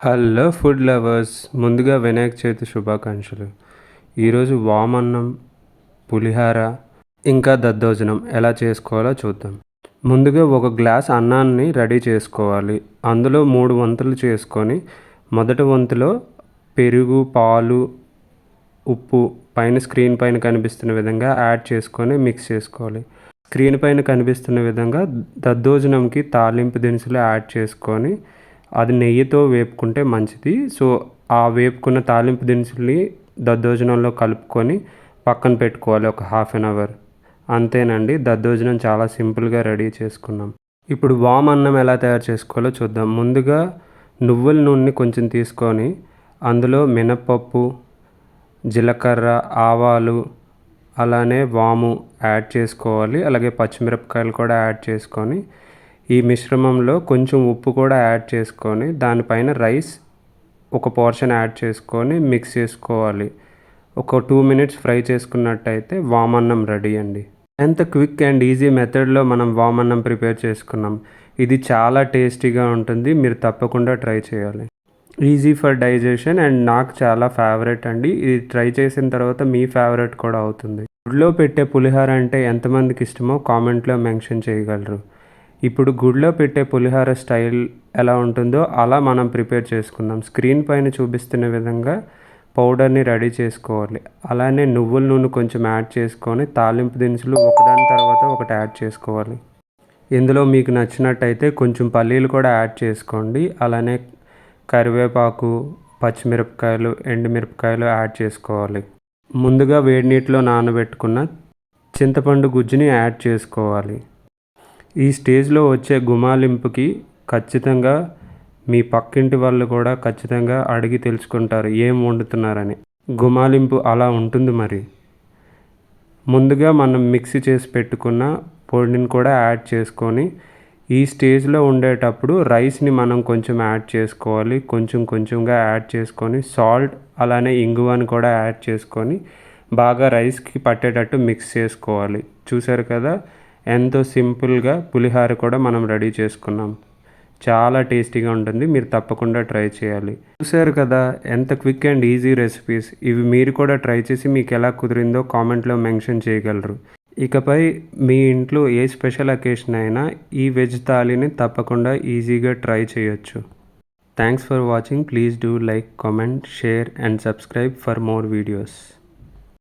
Hello food lovers ముందుగా వినాయక చవితి శుభాకాంక్షలు. ఈరోజు వామన్నం పులిహార ఇంకా దద్దోజనం ఎలా చేసుకోవాలో చూద్దాం. ముందుగా ఒక గ్లాస్ అన్నాన్ని రెడీ చేసుకోవాలి. అందులో మూడు వంతులు చేసుకొని మొదటి వంతులో పెరుగు పాలు ఉప్పు పైన స్క్రీన్ పైన కనిపిస్తున్న విధంగా యాడ్ చేసుకొని మిక్స్ చేసుకోవాలి. స్క్రీన్ పైన కనిపిస్తున్న విధంగా దద్దోజనంకి తాలింపు దినుసులు యాడ్ చేసుకొని అది నెయ్యితో వేపుకుంటే మంచిది. సో ఆ వేపుకున్న తాలింపు దినుసుల్ని దద్దోజనంలో కలుపుకొని పక్కన పెట్టుకోవాలి ఒక హాఫ్ అన్ అవర్. అంతేనండి దద్దోజనం చాలా సింపుల్గా రెడీ చేసుకున్నాం. ఇప్పుడు వామ్ అన్నం ఎలా తయారు చేసుకోవాలో చూద్దాం. ముందుగా నువ్వుల నూనె కొంచెం తీసుకొని అందులో మినప్పప్పు జీలకర్ర ఆవాలు అలానే వాము యాడ్ చేసుకోవాలి. అలాగే పచ్చిమిరపకాయలు కూడా యాడ్ చేసుకొని ఈ మిశ్రమంలో కొంచెం ఉప్పు కూడా యాడ్ చేసుకొని దానిపైన రైస్ ఒక పోర్షన్ యాడ్ చేసుకొని మిక్స్ చేసుకోవాలి. ఒక టూ మినిట్స్ ఫ్రై చేసుకున్నట్టయితే వామన్నం రెడీ అండి. ఎంత క్విక్ అండ్ ఈజీ మెథడ్లో మనం వామన్నం ప్రిపేర్ చేసుకున్నాం. ఇది చాలా టేస్టీగా ఉంటుంది. మీరు తప్పకుండా ట్రై చేయాలి. ఈజీ ఫర్ డైజెషన్ అండ్ నాకు చాలా ఫేవరెట్ అండి. ఇది ట్రై చేసిన తర్వాత మీ ఫేవరెట్ కూడా అవుతుంది. గుడ్లో పెట్టే పులిహార అంటే ఎంతమందికి ఇష్టమో కామెంట్లో మెన్షన్ చేయగలరు. ఇప్పుడు గుడిలో పెట్టే పులిహార స్టైల్ ఎలా ఉంటుందో అలా మనం ప్రిపేర్ చేసుకుందాం. స్క్రీన్ పైన చూపిస్తున్న విధంగా పౌడర్ని రెడీ చేసుకోవాలి. అలానే నువ్వుల నూనె కొంచెం యాడ్ చేసుకొని తాలింపు దినుసులు ఒకదాని తర్వాత ఒకటి యాడ్ చేసుకోవాలి. ఇందులో మీకు నచ్చినట్టయితే కొంచెం పల్లీలు కూడా యాడ్ చేసుకోండి. అలానే కరివేపాకు పచ్చిమిరపకాయలు ఎండుమిరపకాయలు యాడ్ చేసుకోవాలి. ముందుగా వేడి నీటిలో నానబెట్టుకున్న చింతపండు గుజ్జుని యాడ్ చేసుకోవాలి. ఈ స్టేజ్లో వచ్చే గుమాలింపుకి ఖచ్చితంగా మీ పక్కింటి వాళ్ళు కూడా ఖచ్చితంగా అడిగి తెలుసుకుంటారు ఏం వండుతున్నారని. గుమాలింపు అలా ఉంటుంది మరి. ముందుగా మనం మిక్సీ చేసి పెట్టుకున్న పొడిని కూడా యాడ్ చేసుకొని ఈ స్టేజ్లో ఉండేటప్పుడు రైస్ని మనం కొంచెం యాడ్ చేసుకోవాలి. కొంచెం కొంచెంగా యాడ్ చేసుకొని సాల్ట్ అలానే ఇంగువని కూడా యాడ్ చేసుకొని బాగా రైస్కి పట్టేటట్టు మిక్స్ చేసుకోవాలి. చూసారు కదా? ఎంతో సింపుల్గా పులిహార కూడా మనం రెడీ చేసుకున్నాం. చాలా టేస్టీగా ఉంటుంది. మీరు తప్పకుండా ట్రై చేయాలి. చూసారు కదా ఎంత క్విక్ అండ్ ఈజీ రెసిపీస్. ఇవి మీరు కూడా ట్రై చేసి మీకు ఎలా కుదిరిందో కామెంట్లో మెన్షన్ చేయగలరు. ఇకపై మీ ఇంట్లో ఏ స్పెషల్ అకేషన్ అయినా ఈ వెజ్ థాలీని తప్పకుండా ఈజీగా ట్రై చేయొచ్చు. Thanks for watching. Please do like comment share and subscribe for more videos.